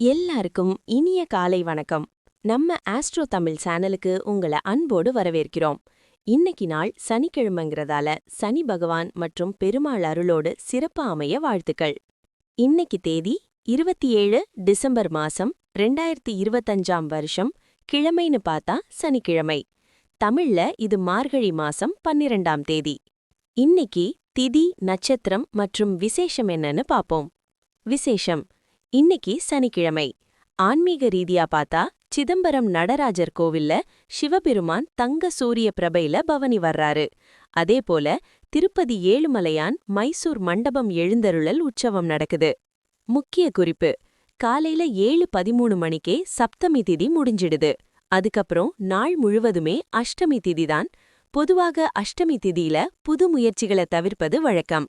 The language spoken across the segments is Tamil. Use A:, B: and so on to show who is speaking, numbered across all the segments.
A: எல்லாருக்கும் இனிய காலை வணக்கம். நம்ம ஆஸ்ட்ரோ தமிழ் சேனலுக்கு உங்களை அன்போடு வரவேற்கிறோம். இன்னைக்கு நாள் சனிக்கிழமைங்கிறதால சனி பகவான் மற்றும் பெருமாள் அருளோடு சிறப்பு அமைய வாழ்த்துக்கள். இன்னைக்கு தேதி இருபத்தி ஏழு டிசம்பர் மாசம் ரெண்டாயிரத்தி இருபத்தஞ்சாம் வருஷம் கிழமைன்னு பார்த்தா சனிக்கிழமை. தமிழ்ல இது மார்கழி மாசம் பன்னிரெண்டாம் தேதி. இன்னைக்கு திதி நட்சத்திரம் மற்றும் விசேஷம் என்னன்னு பாப்போம் விசேஷம். இன்னைக்கு சனிக்கிழமை. ஆன்மீக ரீதியா பார்த்தா சிதம்பரம் நடராஜர் கோவில்ல சிவபெருமான் தங்க சூரிய பிரபையில பவனி வர்றாரு. அதே போல திருப்பதி ஏழுமலையான் மைசூர் மண்டபம் எழுந்தருளல் உற்சவம் நடக்குது. முக்கிய குறிப்பு காலையில ஏழு பதிமூணு மணிக்கே சப்தமி திதி முடிஞ்சிடுது. அதுக்கப்புறம் நாள் முழுவதுமே அஷ்டமி திதிதான் பொதுவாக அஷ்டமி திதியில புது முயற்சிகளை தவிர்ப்பது வழக்கம்.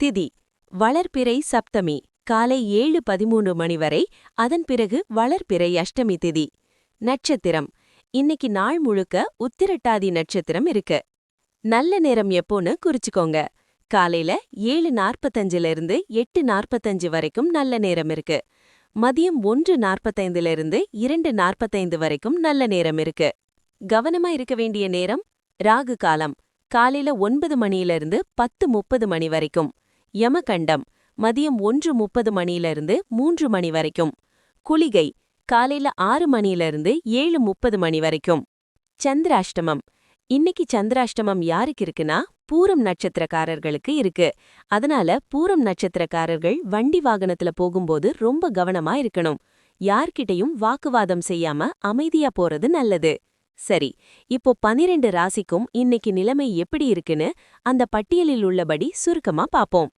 A: திதி வளர்பிறை சப்தமி. காலை ஏழு பதிமூன்று மணி வரை அதன் பிறகு வளர்பிறை அஷ்டமி திதி நட்சத்திரம். இன்னைக்கு நாள் முழுக்க உத்திரட்டாதி நட்சத்திரம் இருக்கு. நல்ல நேரம் எப்போன்னு குறிச்சுக்கோங்க. காலையில ஏழு நாற்பத்தஞ்சுல இருந்து எட்டு நாற்பத்தஞ்சு வரைக்கும் நல்ல நேரம் இருக்கு. மதியம் ஒன்று நாற்பத்தைந்துல இருந்து இரண்டு நாற்பத்தைந்து வரைக்கும் நல்ல நேரம் இருக்கு. கவனமா இருக்க வேண்டிய நேரம்? ராகு காலம். காலையில ஒன்பது மணியிலிருந்து பத்து முப்பது மணி வரைக்கும். யமகண்டம். மதியம் ஒன்று முப்பது மணியிலிருந்து மூன்று மணி வரைக்கும். குளிகை காலையில ஆறு மணியிலிருந்து ஏழு முப்பது மணி வரைக்கும். சந்திராஷ்டமம். இன்னைக்கு சந்திராஷ்டமம் யாருக்கு இருக்குன்னா பூரம் நட்சத்திரக்காரர்களுக்கு இருக்கு. அதனால பூரம் நட்சத்திரக்காரர்கள் வண்டி வாகனத்துல போகும்போது ரொம்ப கவனமா இருக்கணும். யார்கிட்டையும் வாக்குவாதம் செய்யாம அமைதியா போறது நல்லது. சரி இப்போ பனிரெண்டு ராசிக்கும் இன்னைக்கு நிலைமை எப்படி இருக்குன்னு அந்த பட்டியலில் உள்ளபடி சுருக்கமா பாப்போம்.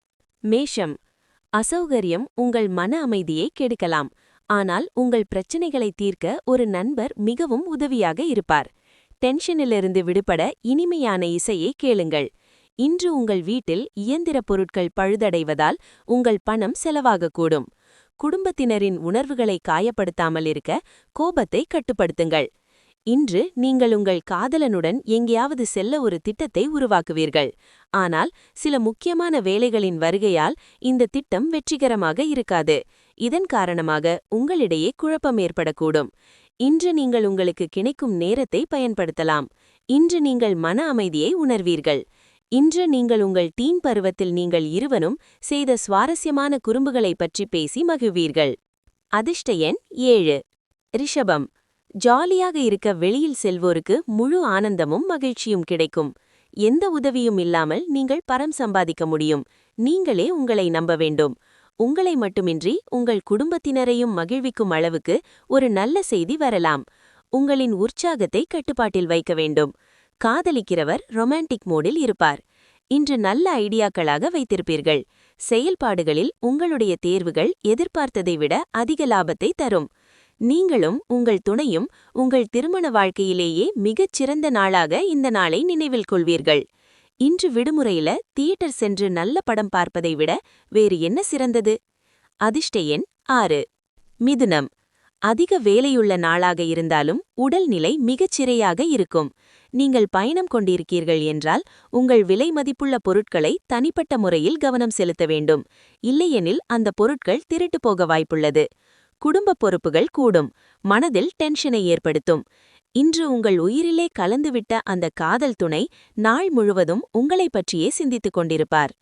A: மேஷம். அசௌகரியம் உங்கள் மன அமைதியை கெடுக்கலாம். ஆனால் உங்கள் பிரச்சினைகளை தீர்க்க ஒரு நண்பர் மிகவும் உதவியாக இருப்பார். டென்ஷனிலிருந்து விடுபட இனிமையான இசையை கேளுங்கள். இன்று உங்கள் வீட்டில் இயந்திர பொருட்கள் பழுதடைவதால் உங்கள் பணம் செலவாகக்கூடும். குடும்பத்தினரின் உணர்வுகளை காயப்படுத்தாமல் இருக்க கோபத்தை கட்டுப்படுத்துங்கள். இன்று நீங்கள் உங்கள் காதலனுடன் எங்கேயாவது செல்ல ஒரு திட்டத்தை உருவாக்குவீர்கள். ஆனால் சில முக்கியமான வேலைகளின் வருகையால் இந்த திட்டம் வெற்றிகரமாக இருக்காது. இதன் காரணமாக உங்களிடையே குழப்பம் ஏற்படக்கூடும். இன்று நீங்கள் உங்களுக்கு கிடைக்கும் நேரத்தை பயன்படுத்தலாம். இன்று நீங்கள் மன அமைதியை உணர்வீர்கள். இன்று நீங்கள் உங்கள் டீன் பருவத்தில் நீங்கள் இருவனும் செய்த சுவாரஸ்யமான குறும்புகளைப் பற்றி பேசி மகிழ்வீர்கள். அதிர்ஷ்ட எண் ஏழு. ரிஷபம். ஜாலியாக இருக்க வெளியில் செல்வோருக்கு முழு ஆனந்தமும் மகிழ்ச்சியும் கிடைக்கும். எந்த உதவியும் இல்லாமல் நீங்கள் பரம் சம்பாதிக்க முடியும். நீங்களே உங்களை நம்ப வேண்டும். உங்களை மட்டுமின்றி உங்கள் குடும்பத்தினரையும் மகிழ்விக்கும் அளவுக்கு ஒரு நல்ல செய்தி வரலாம். உங்களின் உற்சாகத்தை கட்டுப்பாட்டில் வைக்க வேண்டும். காதலிக்கிறவர் ரொமான்டிக் மோடில் இருப்பார். இன்று நல்ல ஐடியாக்களாக வைத்திருப்பீர்கள். செயல்பாடுகளில் உங்களுடைய தேர்வுகள் எதிர்பார்த்ததை விட அதிக லாபத்தை தரும். நீங்களும் உங்கள் துணையும் உங்கள் திருமண வாழ்க்கையிலேயே மிகச் சிறந்த நாளாக இந்த நாளை நினைவில் கொள்வீர்கள். இன்று விடுமுறையில தியேட்டர் சென்று நல்ல படம் பார்ப்பதை விட வேறு என்ன சிறந்தது? அதிர்ஷ்ட எண் ஆறு. மிதுனம். அதிக வேலையுள்ள நாளாக இருந்தாலும் உடல்நிலை மிகச் சிறையாக இருக்கும். நீங்கள் பயணம் கொண்டிருக்கீர்கள் என்றால் உங்கள் விலை மதிப்புள்ள பொருட்களை தனிப்பட்ட முறையில் கவனம் செலுத்த வேண்டும். இல்லையெனில் அந்த பொருட்கள் திருட்டு போக வாய்ப்புள்ளது. குடும்ப பொறுப்புகள் கூடும். மனதில் டென்ஷனை ஏற்படுத்தும். இன்று உங்கள் உயிரிலே கலந்துவிட்ட அந்த காதல் துணை நாள் முழுவதும் உங்களைப் பற்றியே சிந்தித்துக் கொண்டிருப்பார்.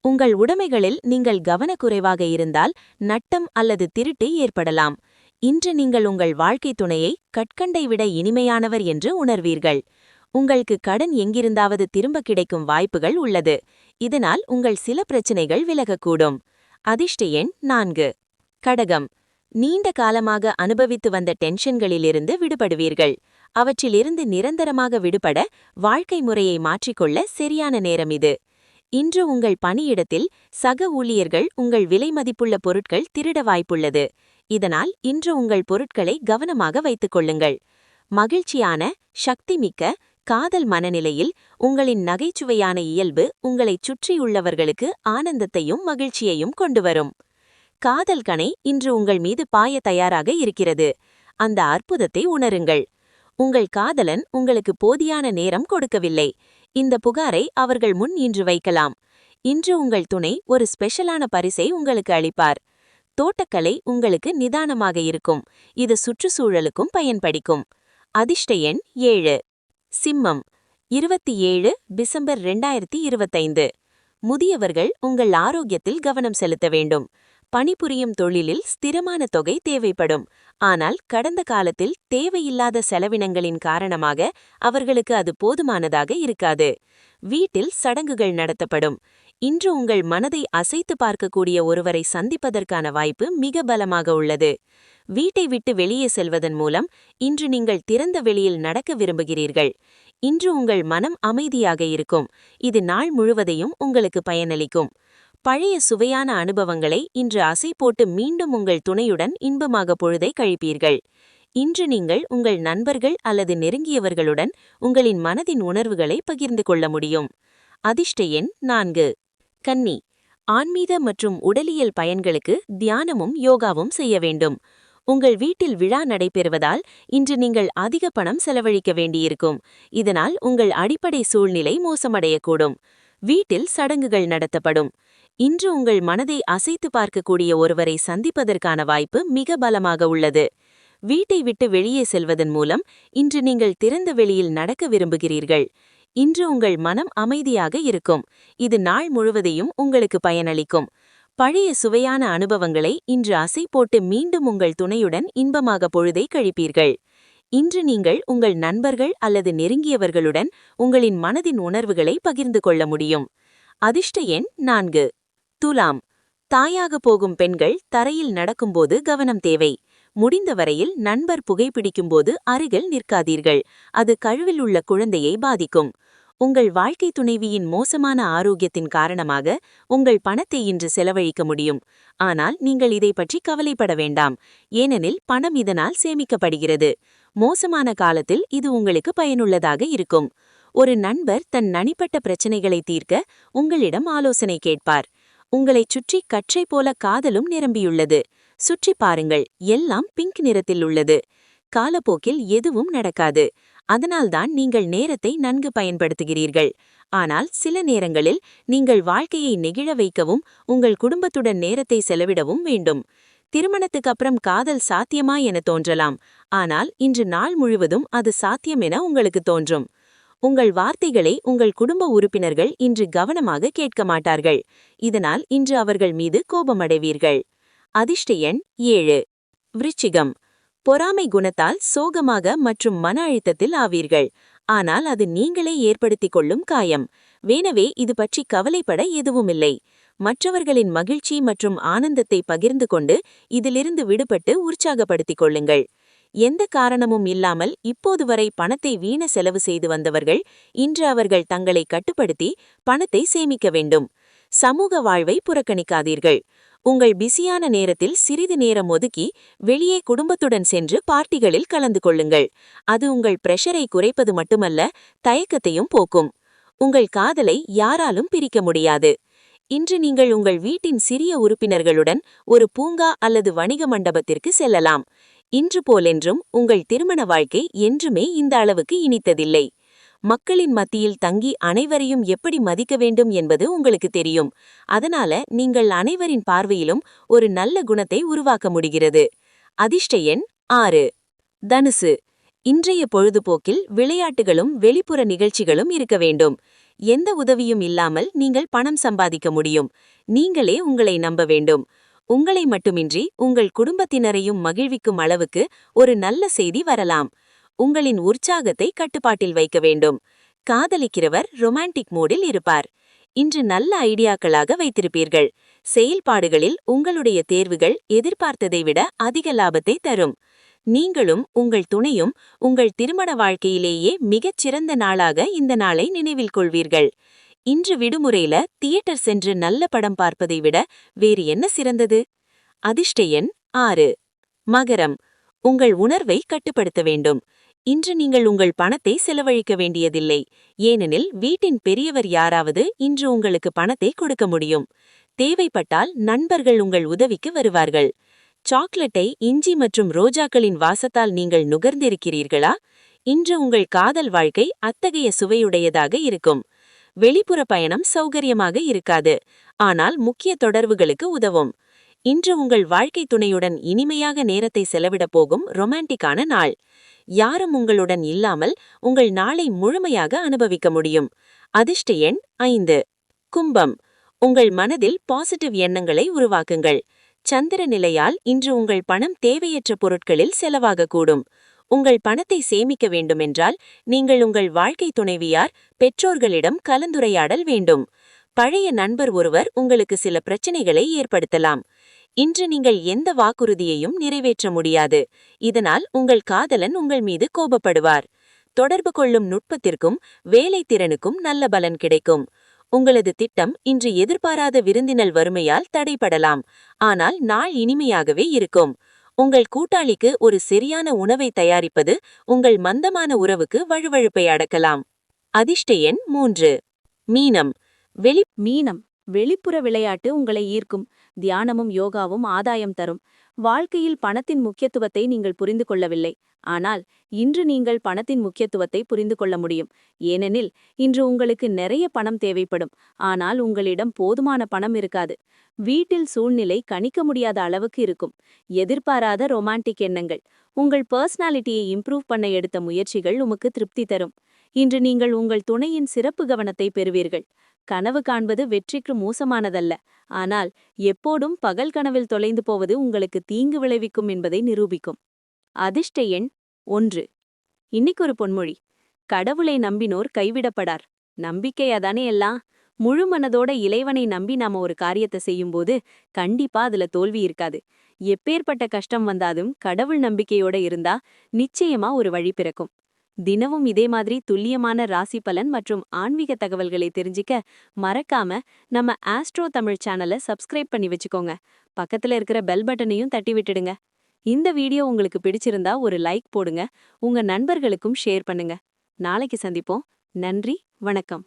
A: உங்கள் உடைமைகளில் நீங்கள் கவனக்குறைவாக இருந்தால் நட்டம் அல்லது திருட்டு ஏற்படலாம். இன்று நீங்கள் உங்கள் வாழ்க்கை துணையை கட்கண்டை விட இனிமையானவர் என்று உணர்வீர்கள். உங்களுக்கு கடன் எங்கிருந்தாவது திரும்ப கிடைக்கும் வாய்ப்புகள் உள்ளது. இதனால் உங்கள் சில பிரச்சினைகள் விலகக்கூடும். அதிர்ஷ்ட எண் நான்கு. கடகம். நீண்ட காலமாக அனுபவித்து வந்த டென்ஷன்களிலிருந்து விடுபடுவீர்கள். அவற்றிலிருந்து நிரந்தரமாக விடுபட வாழ்க்கை முறையை மாற்றிக்கொள்ள சரியான நேரம் இது. இன்று உங்கள் பணியிடத்தில் சக ஊழியர்கள் உங்கள் விலை மதிப்புள்ள பொருட்கள் திருட வாய்ப்புள்ளது. இதனால் இன்று உங்கள் பொருட்களை கவனமாக வைத்துக் கொள்ளுங்கள். மகிழ்ச்சியான சக்திமிக்க காதல் மனநிலையில் உங்களின் நகைச்சுவையான இயல்பு உங்களைச் சுற்றியுள்ளவர்களுக்கு ஆனந்தத்தையும் மகிழ்ச்சியையும் கொண்டுவரும் காதல் கணை இன்று உங்கள் மீது பாய தயாராக இருக்கிறது. அந்த அற்புதத்தை உணருங்கள். உங்கள் காதலன் உங்களுக்கு போதியான நேரம் கொடுக்கவில்லை. இந்த புகாரை அவர்கள் முன் இன்று வைக்கலாம். இன்று உங்கள் துணை ஒரு ஸ்பெஷலான பரிசை உங்களுக்கு அளிப்பார். தோட்டக்கலை உங்களுக்கு நிதானமாக இருக்கும். இது சுற்றுச்சூழலுக்கும் பயன்படிக்கும். அதிர்ஷ்ட எண் ஏழு. சிம்மம். இருபத்தி ஏழு டிசம்பர் ரெண்டாயிரத்தி இருபத்தைந்து. முதியவர்கள் உங்கள் ஆரோக்கியத்தில் கவனம் செலுத்த வேண்டும். பணிபுரியும் தொழிலில் ஸ்திரமான தொகை தேவைப்படும். ஆனால் கடந்த காலத்தில் தேவையில்லாத செலவினங்களின் காரணமாக அவர்களுக்கு அது போதுமானதாக இருக்காது. வீட்டில் சடங்குகள் நடத்தப்படும். இன்று உங்கள் மனதை அசைத்து பார்க்கக்கூடிய ஒருவரை சந்திப்பதற்கான வாய்ப்பு மிக பலமாக உள்ளது. வீட்டை விட்டு வெளியே செல்வதன் மூலம் இன்று நீங்கள் திறந்த வெளியில் நடக்க விரும்புகிறீர்கள். இன்று உங்கள் மனம் அமைதியாக இருக்கும். இது நாள் முழுவதையும் உங்களுக்கு பயனளிக்கும். பழைய சுவையான அனுபவங்களை இன்று அசை போட்டு மீண்டும் உங்கள் துணையுடன் இன்பமாக பொழுதை கழிப்பீர்கள். இன்று நீங்கள் உங்கள் நண்பர்கள் அல்லது நெருங்கியவர்களுடன் உங்களின் மனதின் உணர்வுகளை பகிர்ந்து கொள்ள முடியும். அதிர்ஷ்ட எண் நான்கு. கன்னி. ஆன்மீக மற்றும் உடலியல் பயன்களுக்கு தியானமும் யோகாவும் செய்ய வேண்டும். உங்கள் வீட்டில் விழா நடைபெறுவதால் இன்று நீங்கள் அதிக பணம் செலவழிக்க வேண்டியிருக்கும். இதனால் உங்கள் அடிப்படை சூழ்நிலை மோசமடையக்கூடும். வீட்டில் சடங்குகள் நடத்தப்படும். இன்று உங்கள் மனதை அசைத்து பார்க்கக்கூடிய ஒருவரை சந்திப்பதற்கான வாய்ப்பு மிக பலமாக உள்ளது. வீட்டை விட்டு வெளியே செல்வதன் மூலம் இன்று நீங்கள் திறந்த வெளியில் நடக்க விரும்புகிறீர்கள். இன்று உங்கள் மனம் அமைதியாக இருக்கும். இது நாள் முழுவதையும் உங்களுக்கு பயனளிக்கும். பழைய சுவையான அனுபவங்களை இன்று அசை போட்டு மீண்டும் உங்கள் துணையுடன் இன்பமாக பொழுதை கழிப்பீர்கள். இன்று நீங்கள் உங்கள் நண்பர்கள் அல்லது நெருங்கியவர்களுடன் உங்களின் மனதின் உணர்வுகளை பகிர்ந்து கொள்ள முடியும். அதிர்ஷ்ட எண் நான்கு. துலாம். தாயாக போகும் பெண்கள் தரையில் நடக்கும்போது கவனம் தேவை. முடிந்தவரையில் நண்பர் புகைப்பிடிக்கும்போது அருகில் நிற்காதீர்கள். அது கழுவில் உள்ள குழந்தையை பாதிக்கும். உங்கள் வாழ்க்கை துணைவியின் மோசமான ஆரோக்கியத்தின் காரணமாக உங்கள் பணத்தை இன்று செலவழிக்க முடியும். ஆனால் நீங்கள் இதை பற்றி கவலைப்பட வேண்டாம். ஏனெனில் பணம் இதனால் சேமிக்கப்படுகிறது. மோசமான காலத்தில் இது உங்களுக்கு பயனுள்ளதாக இருக்கும். ஒரு நண்பர் தன் நனிப்பட்ட பிரச்சனைகளை தீர்க்க உங்களிடம் ஆலோசனை கேட்பார். உங்களைச் சுற்றி கற்றை போல காதலும் நிரம்பியுள்ளது. சுற்றி பாருங்கள் எல்லாம் பிங்க் நிறத்தில் உள்ளது. காலப்போக்கில் எதுவும் நடக்காது. அதனால்தான் நீங்கள் நேரத்தை நன்கு பயன்படுத்துகிறீர்கள். ஆனால் சில நேரங்களில் நீங்கள் வாழ்க்கையை நெகிழ வைக்கவும் உங்கள் குடும்பத்துடன் நேரத்தை செலவிடவும் வேண்டும். திருமணத்துக்கு அப்புறம் காதல் சாத்தியமா என தோன்றலாம். ஆனால் இன்று நாள் முழுவதும் அது சாத்தியம் என உங்களுக்கு தோன்றும். உங்கள் வார்த்தைகளை உங்கள் குடும்ப உறுப்பினர்கள் இன்று கவனமாக கேட்க மாட்டார்கள். இதனால் இன்று அவர்கள் மீது கோபமடைவீர்கள். அதிர்ஷ்ட எண் ஏழு. விருச்சிகம். பொறாமை குணத்தால் சோகமாக மற்றும் மன அழுத்தத்தில் ஆவீர்கள். ஆனால் அது நீங்களே ஏற்படுத்திக் கொள்ளும் காயம். வேணவே இது பற்றி கவலைப்பட எதுவுமில்லை. மற்றவர்களின் மகிழ்ச்சி மற்றும் ஆனந்தத்தை பகிர்ந்து கொண்டு இதிலிருந்து விடுபட்டு உற்சாகப்படுத்திக் கொள்ளுங்கள். எந்த காரணமும் இல்லாமல் இப்போது வரை பணத்தை வீண செலவு செய்து வந்தவர்கள் இன்று அவர்கள் தங்களை கட்டுப்படுத்தி பணத்தை சேமிக்க வேண்டும். சமூக வாழ்வை புறக்கணிக்காதீர்கள். உங்கள் பிஸியான நேரத்தில் சிறிது நேரம் ஒதுக்கி வெளியே குடும்பத்துடன் சென்று பார்ட்டிகளில் கலந்து கொள்ளுங்கள். அது உங்கள் பிரஷரை குறைப்பது மட்டுமல்ல தயக்கத்தையும் போக்கும். உங்கள் காதலை யாராலும் பிரிக்க முடியாது. இன்று நீங்கள் உங்கள் வீட்டின் சிறிய உறுப்பினர்களுடன் ஒரு பூங்கா அல்லது வணிக மண்டபத்திற்கு செல்லலாம். இன்று போலென்றும் உங்கள் திருமண வாழ்க்கை என்றுமே இந்த அளவுக்கு இனித்ததில்லை. மக்களின் மத்தியில் தங்கி அனைவரையும் எப்படி மதிக்க வேண்டும் என்பது உங்களுக்கு தெரியும். அதனால நீங்கள் அனைவரின் பார்வையிலும் ஒரு நல்ல குணத்தை உருவாக்க முடிகிறது. அதிர்ஷ்ட எண் ஆறு. தனுசு. இன்றைய பொழுதுபோக்கில் விளையாட்டுகளும் வெளிப்புற நிகழ்ச்சிகளும் இருக்க வேண்டும். எந்த உதவியும் இல்லாமல் நீங்கள் பணம் சம்பாதிக்க முடியும். நீங்களே உங்களை நம்ப வேண்டும். உங்களை மட்டுமின்றி உங்கள் குடும்பத்தினரையும் மகிழ்விக்கும் அளவுக்கு ஒரு நல்ல செய்தி வரலாம். உங்களின் உற்சாகத்தை கட்டுப்பாட்டில் வைக்க வேண்டும். காதலிக்கிறவர் ரொமான்டிக் மூடில் இருப்பார். இன்று நல்ல ஐடியாக்களாக வைத்திருப்பீர்கள். செயல்பாடுகளில் உங்களுடைய தேர்வுகள் எதிர்பார்த்ததை விட அதிக லாபத்தை தரும். நீங்களும் உங்கள் துணையும் உங்கள் திருமண வாழ்க்கையிலேயே மிகச் சிறந்த நாளாக இந்த நாளை நினைவில் கொள்வீர்கள். இன்று விடுமுறையில தியேட்டர் சென்று நல்ல படம் பார்ப்பதை விட வேறு என்ன சிறந்தது? அதிர்ஷ்ட எண் ஆறு. மகரம். உங்கள் உணர்வை கட்டுப்படுத்த வேண்டும். இன்று நீங்கள் உங்கள் பணத்தை செலவழிக்க வேண்டியதில்லை. ஏனெனில் வீட்டின் பெரியவர் யாராவது இன்று உங்களுக்கு பணத்தை கொடுக்க முடியும். தேவைப்பட்டால் நண்பர்கள் உங்கள் உதவிக்கு வருவார்கள். சாக்லேட்டை இஞ்சி மற்றும் ரோஜாக்களின் வாசத்தால் நீங்கள் நுகர்ந்திருக்கிறீர்களா? இன்று உங்கள் காதல் வாழ்க்கை அத்தகைய சுவையுடையதாக இருக்கும். வெளிப்புற பயணம் சௌகரியமாக இருக்காது. ஆனால் முக்கிய தொடர்புகளுக்கு உதவும்.
B: இன்று உங்கள் வாழ்க்கை துணையுடன் இனிமையாக நேரத்தை செலவிடப் போகும் ரொமான்டிக்கான நாள். யாரும் உங்களுடன் இல்லாமல் உங்கள் நாளை முழுமையாக அனுபவிக்க முடியும். அதிர்ஷ்ட எண் ஐந்து. கும்பம். உங்கள் மனதில் பாசிட்டிவ் எண்ணங்களை உருவாக்குங்கள். சந்திர நிலையால் இன்று உங்கள் பணம் தேவையற்ற பொருட்களில் செலவாகக்கூடும். உங்கள் பணத்தை சேமிக்க வேண்டுமென்றால் நீங்கள் உங்கள் வாழ்க்கை துணைவியார் பெற்றோர்களிடம் கலந்துரையாடல் வேண்டும். பழைய நண்பர் ஒருவர் உங்களுக்கு சில பிரச்சனைகளை ஏற்படுத்தலாம். இன்று நீங்கள் எந்த வாக்குறுதியையும் நிறைவேற்ற முடியாது. இதனால் உங்கள் காதலன் உங்கள் மீது கோபப்படுவார். தொடர்பு கொள்ளும் நுட்பத்திற்கும் வேலை திறனுக்கும் நல்ல பலன் கிடைக்கும். உங்களது திட்டம் இன்று எதிர்பாராத விருந்தினல் வறுமையால் தடைபடலாம். ஆனால் நாள் இனிமையாகவே இருக்கும். உங்கள் கூட்டாளிக்கு ஒரு சரியான உணவை தயாரிப்பது உங்கள் மந்தமான உறவுக்கு வழுவழுப்பை அடக்கலாம். அதிர்ஷ்ட எண் மூன்று. மீனம். வெளி
A: மீனம். வெளிப்புற விளையாட்டு உங்களை ஈர்க்கும். தியானமும் யோகாவும் ஆதாயம் தரும். வாழ்க்கையில் பணத்தின் முக்கியத்துவத்தை நீங்கள் புரிந்து கொள்ளவில்லை. ஆனால் இன்று நீங்கள் பணத்தின் முக்கியத்துவத்தை புரிந்து கொள்ள முடியும். ஏனெனில் இன்று உங்களுக்கு நிறைய பணம் தேவைப்படும். ஆனால் உங்களிடம் போதுமான பணம் இருக்காது. வீட்டில் சூழ்நிலை கணிக்க முடியாத அளவுக்கு இருக்கும். எதிர்பாராத ரொமான்டிக் எண்ணங்கள். உங்கள் பர்சனாலிட்டியை இம்ப்ரூவ் பண்ண எடுத்த முயற்சிகள் உமக்கு திருப்தி தரும். இன்று நீங்கள் உங்கள் துணையின் சிறப்பு கவனத்தை பெறுவீர்கள். கனவு காண்பது வெற்றிக்கு மோசமானதல்ல. ஆனால் எப்போதும் பகல் கனவில் தொலைந்து போவது உங்களுக்கு தீங்கு விளைவிக்கும் என்பதை நிரூபிக்கும். அதிர்ஷ்ட எண் ஒன்று. இன்னைக்கு ஒரு பொன்மொழி. கடவுளை நம்பினோர் கைவிடப்படார். நம்பிக்கையாதானே எல்லாம். முழு மனதோட இளைவனை நம்பி நாம ஒரு காரியத்தை செய்யும்போது கண்டிப்பா அதுல தோல்வி இருக்காது. எப்பேற்பட்ட கஷ்டம் வந்தாலும் கடவுள் நம்பிக்கையோட இருந்தா நிச்சயமா ஒரு வழி பிறக்கும். தினமும் இதே மாதிரி துல்லியமான ராசி பலன் மற்றும் ஆன்மீக தகவல்களை தெரிஞ்சிக்க மறக்காம நம்ம ஆஸ்ட்ரோ தமிழ் சேனலை சப்ஸ்கிரைப் பண்ணி வச்சுக்கோங்க. பக்கத்துல இருக்கிற பெல் பட்டனையும் தட்டி விட்டுடுங்க. இந்த வீடியோ உங்களுக்கு பிடிச்சிருந்தா ஒரு லைக் போடுங்க. உங்க நண்பர்களுக்கும் ஷேர் பண்ணுங்க. நாளைக்கு சந்திப்போம். நன்றி வணக்கம்.